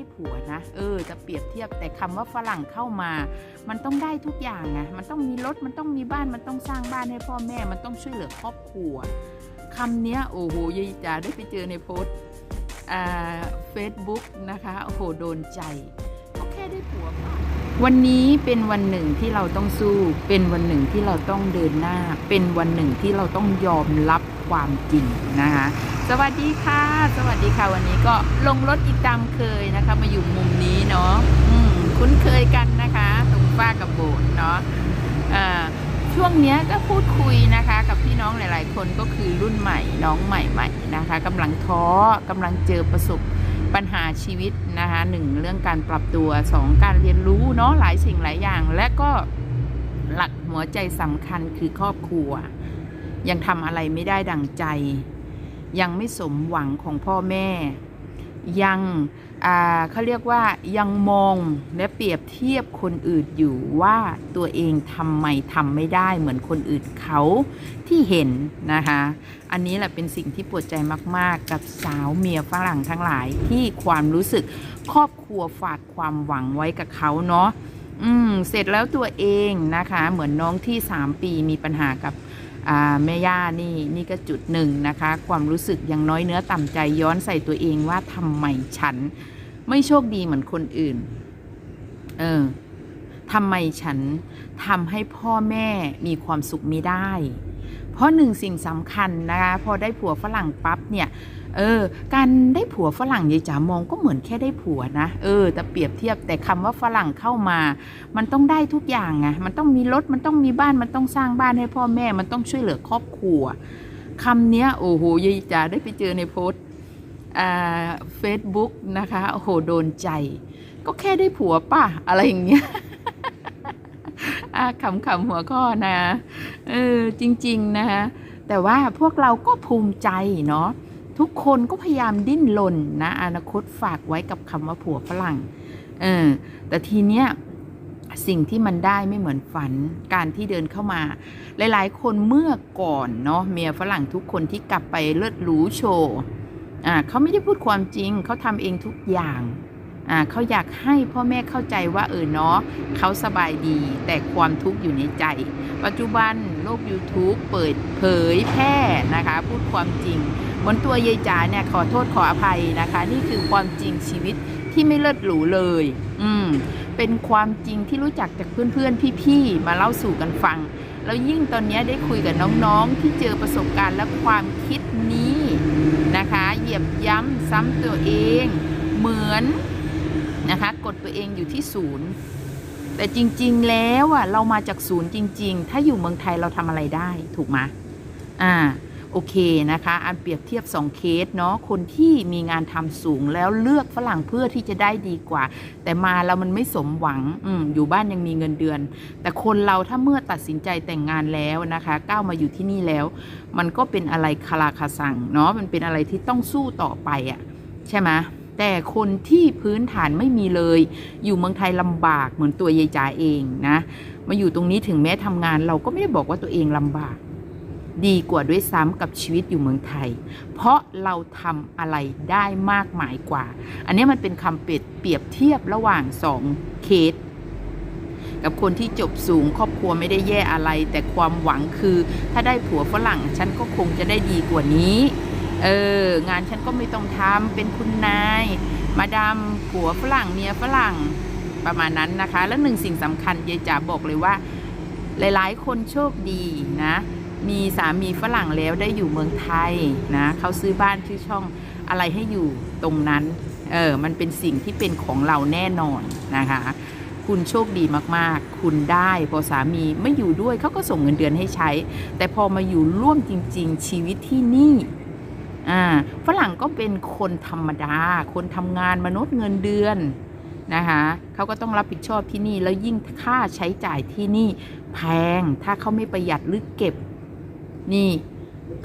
ได้ผัวนะ เออ จะเปรียบเทียบแต่คำว่าฝรั่งเข้ามา มันต้องได้ทุกอย่างไงมันต้องมีรถมันต้องมีบ้านมันต้องสร้างบ้านให้พ่อแม่มันต้องช่วยเหลือครอบครัวคำเนี้ยโอ้โหยายจ๋าได้ไปเจอในโพสต์เฟซบุ๊กนะคะโอ้โหโดนใจ ได้ผัวป่ะวันนี้เป็นวันหนึ่งที่เราต้องสู้ เป็นวันหนึ่งที่เราต้องเดินหน้า เป็นวันหนึ่งที่เราต้องยอมรับความจริงนะคะสวัสดีค่ะ สวัสดีค่ะ วันนี้ก็ลงรถอีกตามเคยนะคะ มาอยู่มุมนี้เนาะคุ้นเคยกันนะคะ ตรงฝ้ากับโบสเนาะช่วงเนี้ยก็พูดคุยนะคะ กับพี่น้องหลาย ๆ คนก็คือรุ่นใหม่น้องใหม่ ๆ นะคะกำลังท้อกำลังเจอประสบ ปัญหาชีวิตนะคะหนึ่งเรื่องการปรับตัวสองการเรียนรู้เนาะหลายสิ่งหลายอย่าง และก็หลักหัวใจสำคัญคือครอบครัว ยังทำอะไรไม่ได้ดังใจ ยังไม่สมหวังของพ่อแม่ ยังเขาเรียกว่ายังมองและเปรียบเทียบคนอื่นอยู่ว่าตัวเองทำไมทำไม่ได้เหมือนคนอื่นเขาที่เห็นนะคะ อันนี้แหละเป็นสิ่งที่ปวดใจมาก ๆ กับสาวเมียฝรั่งทั้งหลายที่ความรู้สึกครอบครัวฝากความหวังไว้กับเขาเนาะอืมเสร็จแล้วตัวเองนะคะ เหมือนน้องที่ 3 ปีมีปัญหากับ แม่ย่านี่นี่ก็จุดหนึ่งนะคะ ความรู้สึกยังน้อยเนื้อต่ำใจย้อนใส่ตัวเองว่าทำไมฉัน ไม่โชคดีเหมือนคนอื่น เออทำไมฉันทำให้พ่อแม่มีความสุขไม่ได้ เพราะหนึ่งสิ่งสำคัญนะคะ พอได้ผัวฝรั่งปั๊บเนี่ย เออ การได้ผัวฝรั่งยายจ๋ามองก็เหมือนแค่ได้ผัวนะ เออ แต่เปรียบเทียบแต่คำว่าฝรั่งเข้ามา มันต้องได้ทุกอย่างไง มันต้องมีรถ มันต้องมีบ้าน มันต้องสร้างบ้านให้พ่อแม่ มันต้องช่วยเหลือครอบครัวคำเนี้ยโอ้โหยายจ๋าได้ไปเจอในโพสต์อ่าเฟซบุ๊กนะคะ โอ้โห โดนใจ ก็แค่ได้ผัวป่ะ อะไรอย่างเงี้ยอ่าขำๆหัวข้อนะ เออ จริง ๆ นะคะแต่ว่าพวกเราก็ภูมิใจเนาะ ทุกคนก็พยายามดิ้นรนนะอนาคตฝากไว้กับคำว่าผัวฝรั่งเออแต่ทีเนี้ยสิ่งที่มันได้ไม่เหมือนฝันการที่เดินเข้ามา หลายๆ คนเมื่อก่อนเนาะเมียฝรั่งทุกคนที่กลับไปเลิศหรูโชว์อ่าเขาไม่ได้พูดความจริง เขาทำเองทุกอย่างอ่าเขาอยากให้พ่อแม่เข้าใจว่าเออเนาะเขาสบายดีแต่ความทุกข์อยู่ในใจ ปัจจุบันโลก YouTube เปิดเผยแพร่นะคะ พูดความจริง บนตัวยายจ๋าเนี่ยขอโทษขออภัยนะคะ นี่คือความจริงชีวิตที่ไม่เลิศหรูเลย อืม เป็นความจริงที่รู้จักจากเพื่อนๆ พี่ๆ มาเล่าสู่กันฟัง แล้วยิ่งตอนนี้ได้คุยกับน้องๆ ที่เจอประสบการณ์และความคิดนี้นะคะ เหยียบย้ำซ้ำตัวเอง เหมือนนะคะกดตัวเองอยู่ที่ศูนย์ แต่จริง ๆ แล้วอะเรามาจากศูนย์จริง ๆ ถ้าอยู่เมืองไทยเราทำอะไรได้ถูกไหมอ่า โอเคนะคะอันเปรียบเทียบ 2 เคสเนาะคนที่มีงานทำสูงแล้วเลือกฝรั่งเพื่อที่จะได้ดีกว่า แต่มาแล้วมันไม่สมหวังออยู่บ้านยังมีเงินเดือน แต่คนเราถ้าเมื่อตัดสินใจแต่งงานแล้วนะคะก้าวมาอยู่ที่นี่แล้ว มันก็เป็นอะไรคาราคาสั่งเนาะมันเป็นอะไรที่ต้องสู้ต่อไปอะ่ะใช่ไหมแต่คนที่พื้นฐานไม่มีเลย อยู่เมืองไทยลำบากเหมือนตัวยายจ๋าเองนะมาอยู่ตรงนี้ถึงแม้ทำงานเราก็ไม่ได้บอกว่าตัวเองลำบาก ดีกว่าด้วยซ้ำกับชีวิตอยู่เมืองไทย เพราะเราทำอะไรได้มากมายกว่า อันนี้มันเป็นคำเปรียบเปรียบเทียบระหว่างสองเคสกับคนที่จบสูงครอบครัวไม่ได้แย่อะไร แต่ความหวังคือ ถ้าได้ผัวฝรั่งฉันก็คงจะได้ดีกว่านี้ เอองานฉันก็ไม่ต้องทำเป็นคุณนาย มาดามผัวฝรั่งเมียฝรั่งประมาณนั้นนะคะ แล้วหนึ่งสิ่งสำคัญยายจ๋าบอกเลยว่า หลายๆ คนโชคดีนะ มีสามีฝรั่งแล้วได้อยู่เมืองไทยนะเขาซื้อบ้านชื่อช่องอะไรให้อยู่ตรงนั้นเออมันเป็นสิ่งที่เป็นของเราแน่นอนนะคะ คุณโชคดีมากๆ คุณได้พอสามีไม่อยู่ด้วยเขาก็ส่งเงินเดือนให้ใช้ แต่พอมาอยู่ร่วมจริง ๆ ชีวิตที่นี่อ่าฝรั่งก็เป็นคนธรรมดา คนทำงานมนุษย์เงินเดือนนะคะเขาก็ต้องรับผิดชอบที่นี่แล้วยิ่งค่าใช้จ่ายที่นี่แพงถ้าเขาไม่ประหยัดหรือเก็บ นี่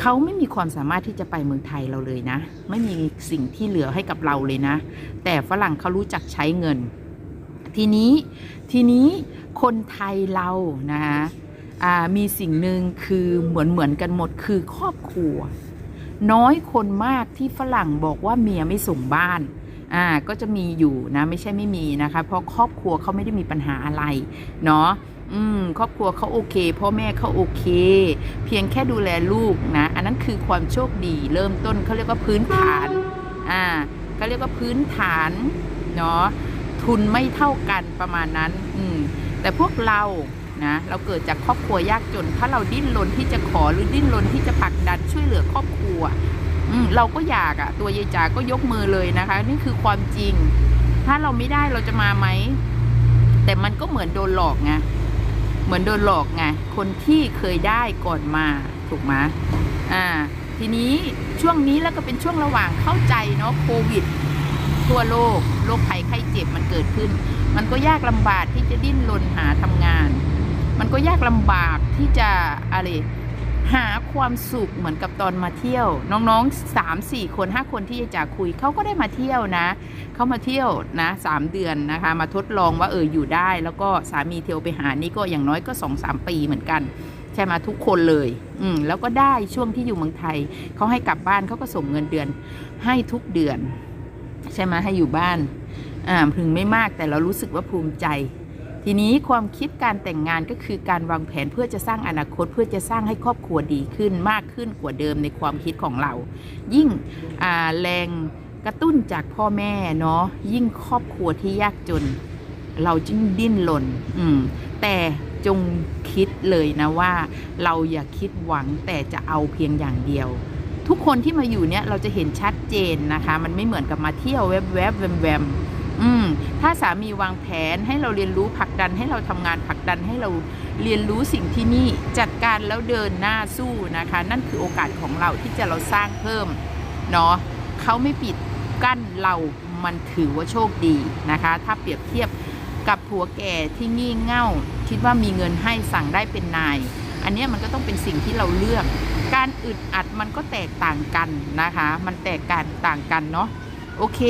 เขาไม่มีความสามารถที่จะไปเมืองไทยเราเลยนะ ไม่มีสิ่งที่เหลือให้กับเราเลยนะ แต่ฝรั่งเขารู้จักใช้เงิน ทีนี้ทีนี้คนไทยเรานะคะมีสิ่งหนึ่งคือเหมือนเหมือนกันหมดคือครอบครัว น้อยคนมากที่ฝรั่งบอกว่าเมียไม่ส่งบ้านอ่าก็จะมีอยู่นะไม่ใช่ไม่มีนะคะ เพราะครอบครัวเขาไม่ได้มีปัญหาอะไรเนาะ อืมครอบครัวเขาโอเค พ่อแม่เขาโอเค เพียงแค่ดูแลลูกนะ อันนั้นคือความโชคดีเริ่มต้นเขาเรียกว่าพื้นฐาน อ่าเขาเรียกว่าพื้นฐานเนาะทุนไม่เท่ากันประมาณนั้น อืมแต่พวกเรานะเราเกิดจากครอบครัวยากจน ถ้าเราดิ้นรนที่จะขอหรือดิ้นรนที่จะผลักดันช่วยเหลือครอบครัวเราก็อยากอะตัวยายจ๋าก็ยกมือเลยนะคะ นี่คือความจริง ถ้าเราไม่ได้เราจะมาไหม แต่มันก็เหมือนโดนหลอกไง มือนโดนหลอกไงคนที่เคยได้ก่อนมาถูกไหมอ่าทีนี้ช่วงนี้แล้วก็เป็นช่วงระหว่างเข้าใจเนาะโควิด ทั่วโลกโรคภัยไข้เจ็บมันเกิดขึ้น มันก็ยากลำบากที่จะดิ้นรนหาทำงาน มันก็ยากลำบากที่จะอะไร หาความสุขเหมือนกับตอนมาเที่ยว น้องๆสามสี่คนห้าคนที่จ๋าคุยเขาก็ได้มาเที่ยวนะเขามาเที่ยวนะสามเดือนนะคะ มาทดลองว่าเอออยู่ได้ แล้วก็สามีเที่ยวไปหานี่ก็อย่างน้อยก็สองสามปีเหมือนกันใช่ไหมทุกคนเลย อืมแล้วก็ได้ช่วงที่อยู่เมืองไทยเขาให้กลับบ้านเขาก็ส่งเงินเดือน ให้ทุกเดือน ใช่ไหมให้อยู่บ้านอ่าถึงไม่มากแต่เรารู้สึกว่าภูมิใจ ทีนี้ความคิดการแต่งงานก็คือการวางแผนเพื่อจะสร้างอนาคต เพื่อจะสร้างให้ครอบครัวดีขึ้นมากขึ้นกว่าเดิมในความคิดของเรา ยิ่งแรงกระตุ้นจากพ่อแม่เนาะยิ่งครอบครัวที่ยากจน เราจึงดิ้นรนอืมแต่จงคิดเลยนะว่า เราอย่าคิดหวังแต่จะเอาเพียงอย่างเดียว ทุกคนที่มาอยู่เนี่ยเราจะเห็นชัดเจนนะคะ มันไม่เหมือนกับมาเที่ยวแวบๆแวบแวมๆอืม ถ้าสามีวางแผนให้เราเรียนรู้ผลักดันให้เราทำงานผลักดันให้เราเรียนรู้สิ่งที่นี่จัดการแล้วเดินหน้าสู้นะคะ นั่นคือโอกาสของเราที่จะเราสร้างเพิ่มเนาะเขาไม่ปิดกั้นเรามันถือว่าโชคดีนะคะ ถ้าเปรียบเทียบกับผัวแก่ที่งี่เง่า คิดว่ามีเงินให้สั่งได้เป็นนาย อันนี้มันก็ต้องเป็นสิ่งที่เราเลือก การอึดอัดมันก็แตกต่างกันนะคะ มันแตกกันต่างกันเนาะโอเค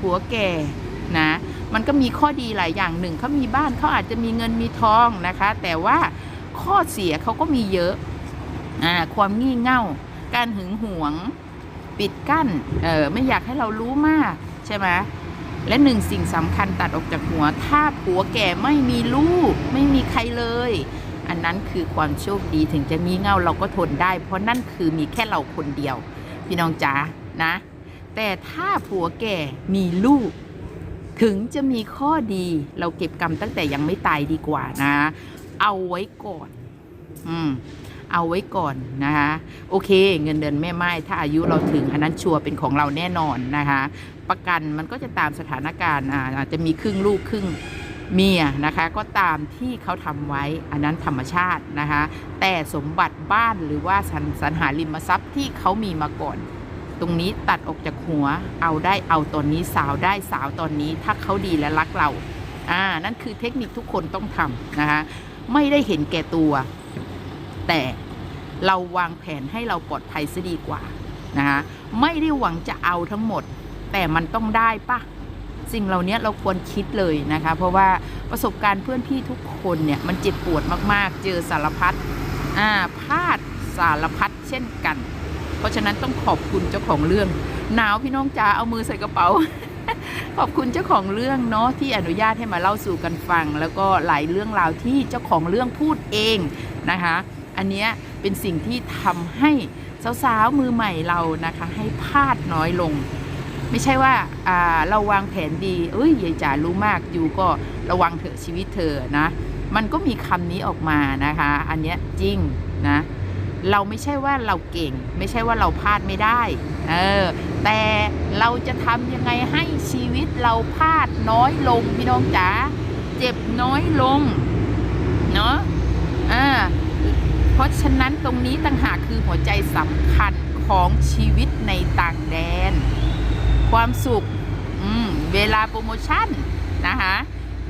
ผัวแก่ มันก็มีข้อดีหลายอย่างหนึ่งเขามีบ้านเขาอาจจะมีเงินมีทองนะคะ แต่ว่าข้อเสียเขาก็มีเยอะอ่าความงี่เง่า การหึงหวง ปิดกั้นเออไม่อยากให้เรารู้มากใช่ไหมและหนึ่งสิ่งสำคัญตัดออกจากหัว ถ้าผัวแก่ไม่มีลูก ไม่มีใครเลย อันนั้นคือความโชคดีถึงจะงี่เง่าเราก็ทนได้ เพราะนั่นคือมีแค่เราคนเดียว พี่น้องจ๋านะ แต่ถ้าผัวแก่มีลูก ถึงจะมีข้อดีเราเก็บกรรมตั้งแต่ยังไม่ตายดีกว่านะ เอาไว้ก่อน อืม เอาไว้ก่อนนะคะโอเค เงินเดือนแม่ไม้ถ้าอายุเราถึงอันนั้นชัวร์เป็นของเราแน่นอนนะคะ ประกันมันก็จะตามสถานการณ์อาจจะมีครึ่งลูกครึ่งเมียนะคะก็ตามที่เขาทำไว้อันนั้นธรรมชาตินะคะแต่สมบัติบ้านหรือว่าสรรสรรหาริมทรัพย์ที่เขามีมาก่อน ตรงนี้ตัดออกจากหัว เอาได้เอาตอนนี้สาวได้สาวตอนนี้ ถ้าเขาดีและรักเราอ่านั่นคือเทคนิคทุกคนต้องทำนะคะไม่ได้เห็นแก่ตัว แต่เราวางแผนให้เราปลอดภัยซะดีกว่านะคะไม่ได้หวังจะเอาทั้งหมด แต่มันต้องได้ปะสิ่งเหล่านี้เราควรคิดเลยนะคะ เพราะว่าประสบการณ์เพื่อนพี่ทุกคนเนี่ยมันเจ็บปวดมากๆ เจอสารพัดอ่าพลาดสารพัดเช่นกัน เพราะฉะนั้นต้องขอบคุณเจ้าของเรื่อง หนาวพี่น้องจ๋าเอามือใส่กระเป๋า ขอบคุณเจ้าของเรื่องเนาะที่อนุญาตให้มาเล่าสู่กันฟัง แล้วก็หลายเรื่องราวที่เจ้าของเรื่องพูดเองนะคะ อันเนี้ยเป็นสิ่งที่ทำให้สาวๆมือใหม่เรานะคะ ให้พลาดน้อยลง ไม่ใช่ว่าอ่าเราวางแผนดี เอ้ยยายจ๋ารู้มากอยู่ก็ระวังเถอะชีวิตเธอนะ มันก็มีคำนี้ออกมานะคะ อันเนี้ยจริงนะ เราไม่ใช่ว่าเราเก่ง ไม่ใช่ว่าเราพลาดไม่ได้ เออ แต่เราจะทำยังไงให้ชีวิตเราพลาดน้อยลงพี่น้องจ๋าเจ็บน้อยลง เนาะอ่าเพราะฉะนั้นตรงนี้ต่างหากคือหัวใจสำคัญของชีวิตในต่างแดน ความสุขเวลาโปรโมชั่นนะคะ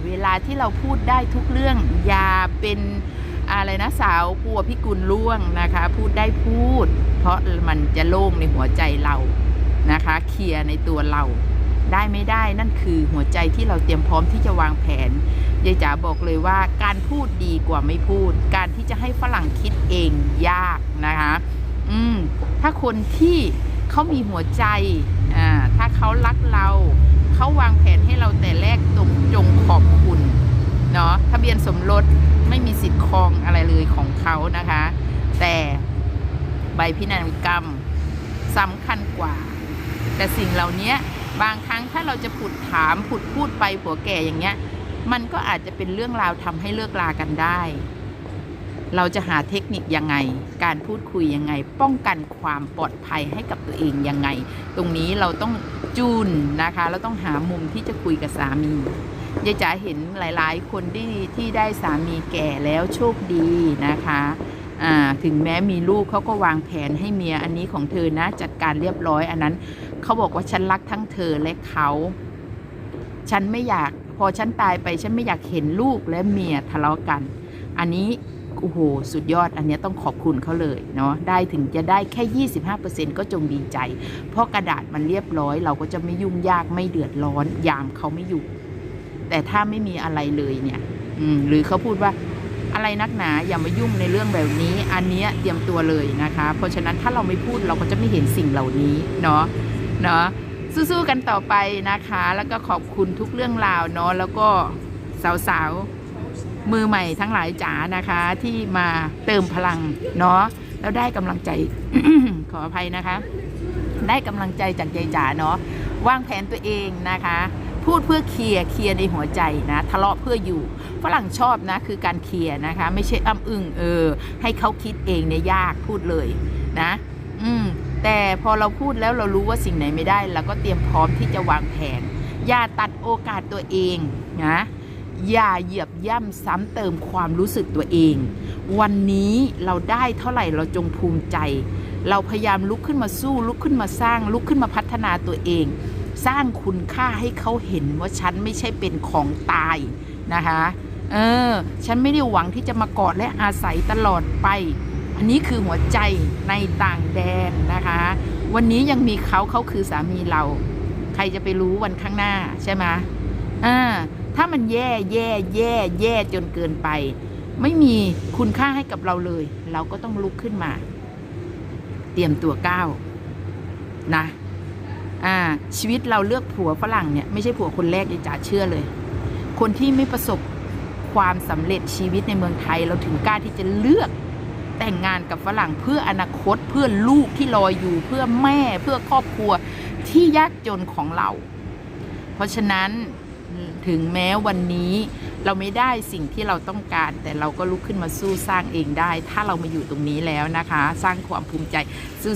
เวลาที่เราพูดได้ทุกเรื่องอย่าเป็น อะไรนะสาวกลัวพิกุลล่วงนะคะ พูดได้พูด เพราะมันจะโล่งในหัวใจเรานะคะ เคลียร์ในตัวเรา ได้ไม่ได้นั่นคือหัวใจที่เราเตรียมพร้อมที่จะวางแผนยายจ๋าบอกเลยว่าการพูดดีกว่าไม่พูด การที่จะให้ฝรั่งคิดเองยากนะคะ อืมถ้าคนที่เขามีหัวใจอ่าถ้าเขารักเรา เขาวางแผนให้เราแต่แรกตรงจงขอบคุณ เนาะทะเบียนสมรสไม่มีสิทธิ์ครองอะไรเลยของเขานะคะ แต่ใบพินัยกรรมสำคัญกว่า แต่สิ่งเหล่านี้บางครั้งถ้าเราจะผุดถามผุดพูดไปผัวแก่อย่างเงี้ย มันก็อาจจะเป็นเรื่องราวทำให้เลิกลากันได้ เราจะหาเทคนิคยังไง การพูดคุยยังไง ป้องกันความปลอดภัยให้กับตัวเองยังไง ตรงนี้เราต้องจูนนะคะ เราต้องหามุมที่จะคุยกับสามี ยายจ๋าเห็นหลายๆ คนที่ที่ได้สามีแก่แล้วโชคดีนะคะถึงแม้มีลูกเขาก็วางแผนให้เมียอันนี้ของเธอนะจัดการเรียบร้อยอันนั้นเขาบอกว่าฉันรักทั้งเธอและเขาฉันไม่อยากพอฉันตายไปฉันไม่อยากเห็นลูกและเมียทะเลาะกัน อันนี้โอ้โหสุดยอดอันนี้ต้องขอบคุณเขาเลยเนาะได้ถึงจะได้แค่ 25%ก็จงดีใจ เพราะกระดาษมันเรียบร้อย เราก็จะไม่ยุ่งยากไม่เดือดร้อนยามเขาไม่อยู่ แต่ถ้าไม่มีอะไรเลยเนี่ยอืมหรือเขาพูดว่าอะไรนักหนาอย่ามายุ่งในเรื่องแบบนี้ อันเนี้ยเตรียมตัวเลยนะคะ เพราะฉะนั้นถ้าเราไม่พูดเราก็จะไม่เห็นสิ่งเหล่านี้เนาะเนาะสู้ๆกันต่อไปนะคะ แล้วก็ขอบคุณทุกเรื่องราวเนาะแล้วก็สาวๆมือใหม่ทั้งหลายจ๋านะคะ ที่มาเติมพลังเนาะแล้วได้กำลังใจขออภัยนะคะ ได้กำลังใจจากยายจ๋าเนาะวางแผนตัวเองนะคะ พูดเพื่อเคลียร์เคลียร์ในหัวใจนะทะเลาะเพื่ออยู่ฝรั่งชอบนะคือการเคลียร์นะคะ ไม่ใช่อ้ำอึ้งเออ ให้เขาคิดเองเนี่ยยากพูดเลยนะ อืมแต่พอเราพูดแล้วเรารู้ว่าสิ่งไหนไม่ได้เราก็เตรียมพร้อมที่จะวางแผน อย่าตัดโอกาสตัวเองนะอย่าเหยียบย่ำซ้ำเติมความรู้สึกตัวเอง วันนี้เราได้เท่าไหร่เราจงภูมิใจ เราพยายามลุกขึ้นมาสู้ลุกขึ้นมาสร้างลุกขึ้นมาพัฒนาตัวเอง สร้างคุณค่าให้เขาเห็นว่าฉันไม่ใช่เป็นของตายนะคะเออ ฉันไม่ได้หวังที่จะมากอดและอาศัยตลอดไป อันนี้คือหัวใจในต่างแดนนะคะ วันนี้ยังมีเขาเขาคือสามีเรา ใครจะไปรู้วันข้างหน้าใช่ไหมอ่าถ้ามันแย่แย่แย่แย่จนเกินไป ไม่มีคุณค่าให้กับเราเลย เราก็ต้องลุกขึ้นมา เตรียมตัวก้าวนะ อ่าชีวิตเราเลือกผัวฝรั่งเนี่ยไม่ใช่ผัวคนแรกยายจ๋าเชื่อเลย คนที่ไม่ประสบความสำเร็จชีวิตในเมืองไทยเราถึงกล้าที่จะเลือกแต่งงานกับฝรั่งเพื่ออนาคตเพื่อลูกที่รออยู่เพื่อแม่เพื่อครอบครัวที่ยากจนของเรา เพราะฉะนั้น ถึงแม้วันนี้เราไม่ได้สิ่งที่เราต้องการ แต่เราก็ลุกขึ้นมาสู้สร้างเองได้ ถ้าเรามาอยู่ตรงนี้แล้วนะคะ สร้างความภูมิใจ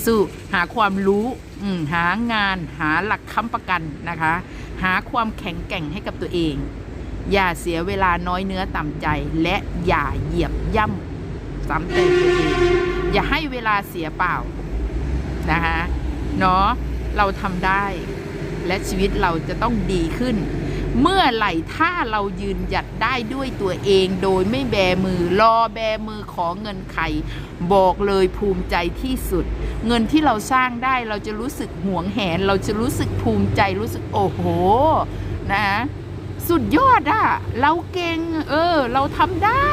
สู้ๆหาความรู้หางาน หาหลักค้ำประกันนะคะ หาความแข็งแกร่งให้กับตัวเอง อย่าเสียเวลาน้อยเนื้อต่ำใจ และอย่าเหยียบย่ำซ้ำเติมตัวเอง อย่าให้เวลาเสียเปล่านะคะเนาะเราทำได้และชีวิตเราจะต้องดีขึ้น เมื่อไหร่ถ้าเรายืนหยัดได้ด้วยตัวเองโดยไม่แบมือ รอแบมือขอเงินใครบอกเลยภูมิใจที่สุด เงินที่เราสร้างได้เราจะรู้สึกหวงแหน เราจะรู้สึกภูมิใจรู้สึกโอ้โห นะสุดยอดอะเราเก่ง เออ เราทำได้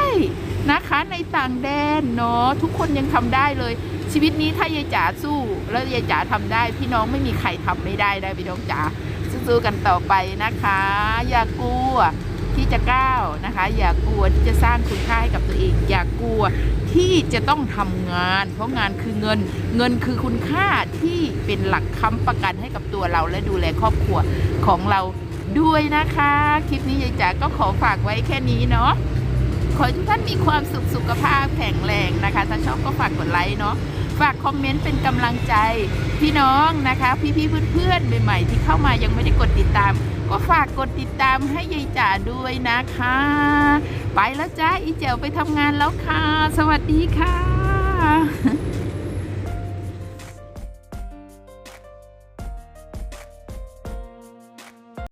นะคะ ในต่างแดนเนาะทุกคนยังทำได้เลย ชีวิตนี้ถ้ายายจ๋าสู้ แล้วยายจ๋าทำได้ พี่น้องไม่มีใครทำไม่ได้ได้พี่น้องจ๋า สู้ๆกันต่อไปนะคะ อย่ากลัวที่จะก้าวนะคะ อย่ากลัวที่จะสร้างคุณค่าให้กับตัวเอง อย่ากลัวที่จะต้องทำงาน เพราะงานคือเงิน เงินคือคุณค่าที่เป็นหลักค้ำประกันให้กับตัวเราและดูแลครอบครัวของเราด้วยนะคะ คลิปนี้ยายจ๋าก็ขอฝากไว้แค่นี้เนาะขอให้ทุกท่านมีความสุขสุขภาพแข็งแรงนะคะ ถ้าชอบก็ฝากกดไลค์เนาะ ฝากคอมเมนต์เป็นกำลังใจพี่น้องนะคะ พี่ๆเพื่อนๆใหม่ๆที่เข้ามายังไม่ได้กดติดตาม ก็ฝากกดติดตามให้ยายจ๋าด้วยนะคะ ไปแล้วจ้าอีเจ๋วไปทำงานแล้วค่ะ สวัสดีค่ะ